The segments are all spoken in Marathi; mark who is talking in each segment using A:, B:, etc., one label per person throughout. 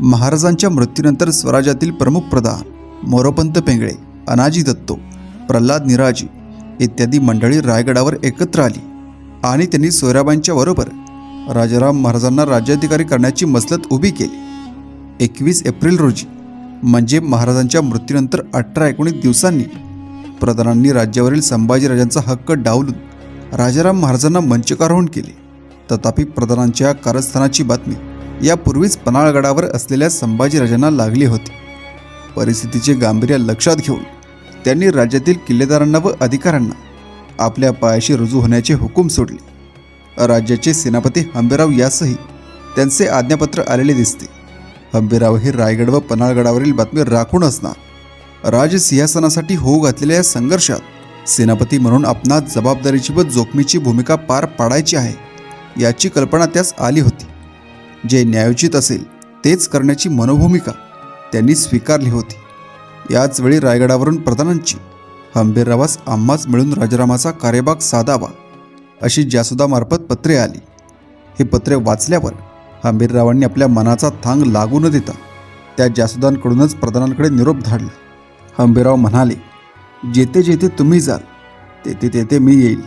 A: महाराजांच्या मृत्यूनंतर स्वराज्यातील प्रमुख प्रधान मोरोपंत पेंगळे अनाजी दत्तो प्रल्हाद निराजी इत्यादी मंडळी रायगडावर एकत्र आली आणि त्यांनी सोयराबाईंच्या बरोबर राजाराम महाराजांना राज्याधिकारी करण्याची मसलत उभी केली. एकवीस एप्रिल रोजी म्हणजे महाराजांच्या मृत्यूनंतर अठरा एकोणीस दिवसांनी प्रधानांनी राज्यावरील संभाजीराजांचा हक्क डावलून राजाराम महाराजांना मंचकारोहण केले. तथापि प्रधानांच्या कारस्थानाची बातमी यापूर्वीच पन्हाळगडावर असलेल्या संभाजीराजांना लागली होती. परिस्थितीचे गांभीर्य लक्षात घेऊन त्यांनी राज्यातील किल्लेदारांना व अधिकाऱ्यांना आपल्या पायाशी रुजू होण्याचे हुकूम सोडले. राज्याचे सेनापती हंबीराव यासही त्यांचे आज्ञापत्र आलेले दिसते. हंबीराव हे रायगड व पन्हाळगडावरील बातमी राखून असणार. राजसिंहासनासाठी होऊ घातलेल्या या संघर्षात सेनापती म्हणून आपणास जबाबदारीची व जोखमीची भूमिका पार पाडायची आहे याची कल्पना त्यास आली होती. जे न्यायोचित असेल तेच करण्याची मनोभूमिका त्यांनी स्वीकारली होती. याच वेळी रायगडावरून प्रधानांची हंबीररावास आम्हाच मिळून राजारामाचा कार्यभाग साधावा अशी जासुदामार्फत पत्रे आली. ही पत्रे वाचल्यावर हंबीररावांनी आपल्या मनाचा थांग लागू न देता त्या जासुदांकडूनच प्रधानांकडे निरोप धाडला. हंबीरराव म्हणाले जेथे जेथे तुम्ही जाल तेथे तेथे मी येईल.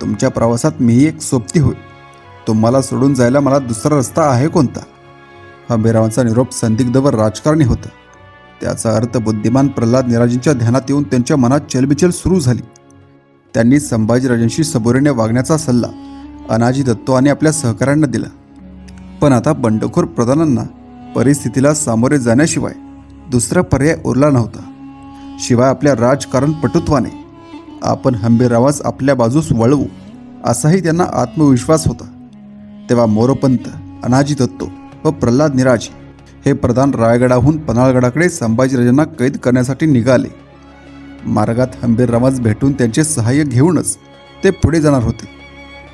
A: तुमच्या प्रवासात मीही एक सोबती होईल. तुम्हाला सोडून जायला मला दुसरा रस्ता आहे कोणता? हंबीरावांचा निरोप संदिग्धवर राजकारणी होता. त्याचा अर्थ बुद्धिमान प्रल्हाद निराजींच्या ध्यानात येऊन त्यांच्या मनात चलबिचल सुरू झाली. त्यांनी संभाजीराजांशी सबोरीने वागण्याचा सल्ला अनाजी दत्तो आणि आपल्या सहकाऱ्यांना दिला. पण आता बंडखोर प्रधानांना परिस्थितीला सामोरे जाण्याशिवाय दुसरा पर्याय उरला नव्हता. शिवाय आपल्या राजकारण पटुत्वाने आपण हंबीरावास आपल्या बाजूस वळवू असाही त्यांना आत्मविश्वास होता. तेव्हा मोरोपंत अनाजी दत्तो व प्रल्हाद निराजी हे प्रधान रायगडाहून पन्हाळगडाकडे संभाजीराजांना कैद करण्यासाठी निघाले. मार्गात हंबीररावास भेटून त्यांचे सहाय्य घेऊनच ते पुढे जाणार होते.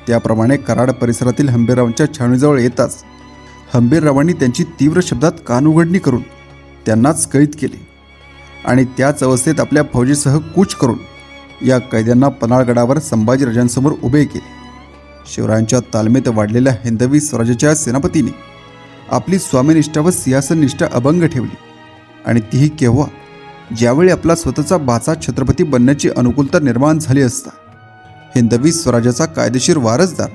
A: त्याप्रमाणे कराड परिसरातील हंबीररावांच्या छावणीजवळ येताच हंबीररावांनी त्यांची तीव्र शब्दात कानउघडणी करून त्यांनाच कैद केले आणि त्याच अवस्थेत आपल्या फौजेसह कूच करून या कैद्यांना पन्हाळगडावर संभाजीराजांसमोर उभे केले. शिवरायांच्या तालमेत वाढलेल्या हिंदवी स्वराज्याच्या सेनापतीने आपली स्वामीनिष्ठा व सिंहासननिष्ठा अभंग ठेवली. आणि तीही केव्हा? ज्यावेळी आपला स्वतःचा भाचा छत्रपती बनण्याची अनुकूलता निर्माण झाली असता. हिंदवी स्वराज्याचा कायदेशीर वारसदार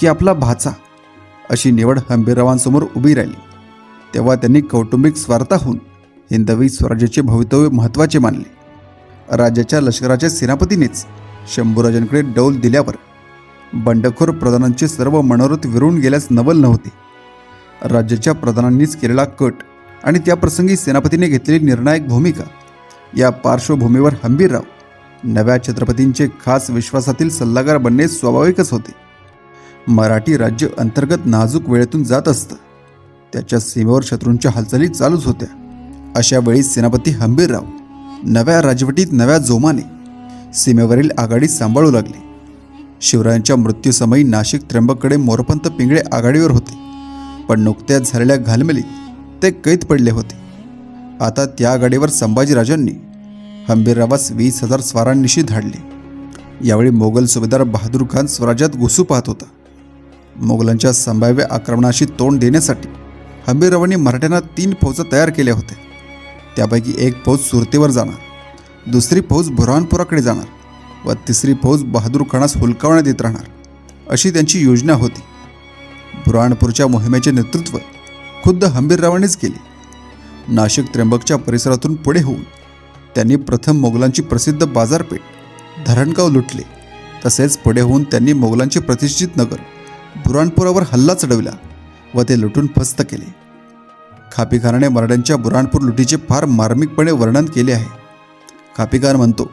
A: की आपला भाचा? अशी निवड हंबीररावांसमोर उभी राहिली. तेव्हा त्यांनी कौटुंबिक स्वार्थाहून हिंदवी स्वराज्याचे भवितव्य महत्त्वाचे मानले. राज्याच्या लष्कराच्या सेनापतीनेच शंभूराजांकडे डौल दिल्यावर बंडखोर प्रधानांचे सर्व मनोरथ विरून गेल्यास नवल नव्हते. राज्याच्या प्रधानांनीच केलेला कट आणि त्याप्रसंगी सेनापतीने घेतलेली निर्णायक भूमिका. या पार्श्वभूमीवर हंबीरराव नव्या छत्रपतींचे खास विश्वासातील सल्लागार बनणे स्वाभाविकच होते. मराठी राज्य अंतर्गत नाजूक वेळेतून जात असतं. त्याच्या सीमेवर शत्रूंच्या हालचाली चालूच होत्या. अशा वेळी सेनापती हंबीरराव नव्या राजवटीत नव्या जोमाने सीमेवरील आघाडी सांभाळू लागले. शिवरायांच्या मृत्यूसमयी नाशिक त्र्यंबककडे मोरपंत पिंगळे आघाडीवर होते. पण नुकत्याच झालेल्या घालमेलीत ते कैद पडले होते. आता त्या आघाडीवर संभाजीराजांनी हंबीररावास वीस हजार स्वारांनिशी धाडले. यावेळी मोगल सुभेदार बहादूर खान स्वराज्यात घुसू पाहत होता. मोगलांच्या संभाव्य आक्रमणाशी तोंड देण्यासाठी हंबीररावांनी मराठ्यांना तीन फौजा तयार केल्या होत्या. त्यापैकी एक फौज सुरतेवर जाणार दुसरी फौज बुरहानपुराकडे जाणार. व तिसरी फौज बहादूर खानास हुलकावण्यात येत राहणार अशी त्यांची योजना होती. बुराणपूरच्या मोहिमेचे नेतृत्व खुद्द हंबीररावांनीच केले. नाशिक त्र्यंबकच्या परिसरातून पुढे होऊन त्यांनी प्रथम मोगलांची प्रसिद्ध बाजारपेठ धरणगाव लुटले. तसेच पुढे होऊन त्यांनी मोगलांचे प्रतिष्ठित नगर बुराणपुरावर हल्ला चढविला व ते लुटून फस्त केले. खापीखानाने मराठ्यांच्या बुराणपूर लुटीचे फार मार्मिकपणे वर्णन केले आहे. खापीखान म्हणतो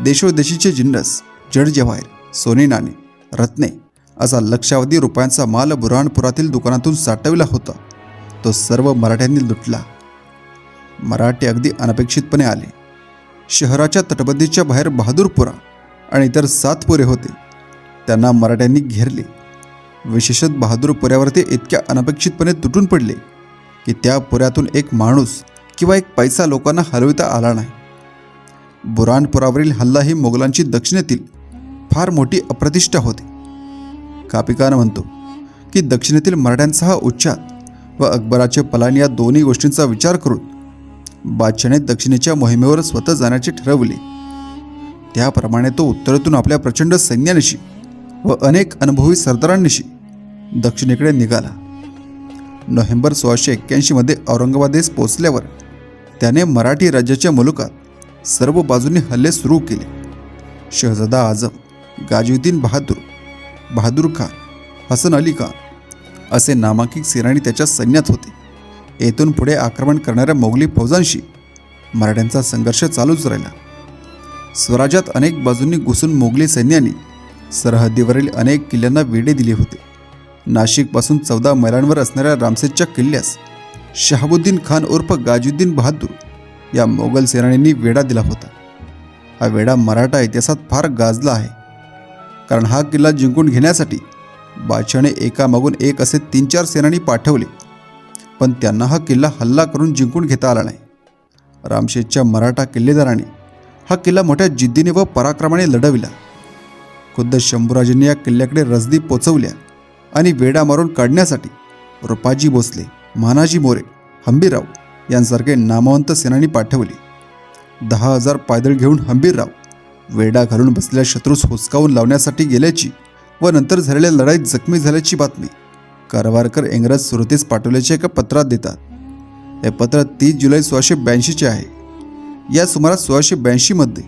A: देशोदेशीचे जिन्नस जडजवाहीर सोने नाणे रत्ने असा लक्षावधी रुपयांचा माल बुरहानपुरातील दुकानातून साठविला होता. तो सर्व मराठ्यांनी लुटला. मराठे अगदी अनपेक्षितपणे आले. शहराच्या तटबंदीच्या बाहेर बहादूरपुरा आणि इतर सात पुरे होते. त्यांना मराठ्यांनी घेरले. विशेषत बहादूरपुऱ्यावर ते इतक्या अनपेक्षितपणे तुटून पडले की त्या पुऱ्यातून एक माणूस किंवा एक पैसा लोकांना हलविता आला नाही. बुरानपुरावरील हल्ला ही मोगलांची दक्षिणेतील फार मोठी अप्रतिष्ठा होती. कापिकानं म्हणतो की दक्षिणेतील मराठ्यांचा हा उच्चार व अकबराचे पलायन या दोन्ही गोष्टींचा विचार करून बादशाने दक्षिणेच्या मोहिमेवर स्वतः जाण्याचे ठरवले. त्याप्रमाणे तो उत्तरेतून आपल्या प्रचंड सैन्यानिशी व अनेक अनुभवी सरदारांनिशी दक्षिणेकडे निघाला. नोव्हेंबर सोळाशे एक्क्याऐंशीमध्ये औरंगाबादेस पोचल्यावर त्याने मराठी राज्याच्या मुलुकात सर्व बाजूंनी हल्ले सुरू केले. शहजादा आझम गाजीउद्दीन बहादूर बहादूर खान हसन अली खान असे नामांकित सेनानी त्याच्या सैन्यात होते. येथून पुढे आक्रमण करणाऱ्या मोगली फौजांशी मराठ्यांचा संघर्ष चालूच राहिला. स्वराज्यात अनेक बाजूंनी घुसून मोगली सैन्याने सरहद्दीवरील अनेक किल्ल्यांना वेढे दिले होते. नाशिकपासून चौदा मैलांवर असणाऱ्या रामसेजच्या किल्ल्यास शहाबुद्दीन खान उर्फ गाजुद्दीन बहादूर या मोगल सेनानींनी वेढा दिला होता. हा वेढा मराठा इतिहासात फार गाजला आहे. कारण हा किल्ला जिंकून घेण्यासाठी बादशाने एकामागून एक असे तीन चार सेनानी पाठवले. पण त्यांना हा किल्ला हल्ला करून जिंकून घेता आला नाही. रामशेठच्या मराठा किल्लेदाराने हा किल्ला मोठ्या जिद्दीने व पराक्रमाने लढविला. खुद्द शंभूराजेंनी या किल्ल्याकडे रसदी पोचवल्या आणि वेडा मारून काढण्यासाठी रुपाजी भोसले मानाजी मोरे हंबीराव यांसारखे नामवंत सेनानी पाठवले. दहा हजार पायदळ घेऊन हंबीरराव वेडा घालून बसलेल्या शत्रूस हुसकावून लावण्यासाठी गेल्याची व नंतर झालेल्या लढाईत जखमी झाल्याची बातमी कारवारकर इंग्रज सुरतेस पाठवल्याचे एका पत्रात देतात. हे पत्र तीस जुलै सोळाशे ब्याऐंशीचे आहे. या सुमारास सोळाशे ब्याऐंशीमध्ये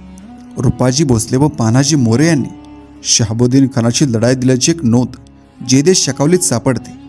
A: रुपाजी भोसले व पानाजी मोरे यांनी शहाबुद्दीन खानाची लढाई दिल्याची एक नोंद जेदे शकावलीत सापडते.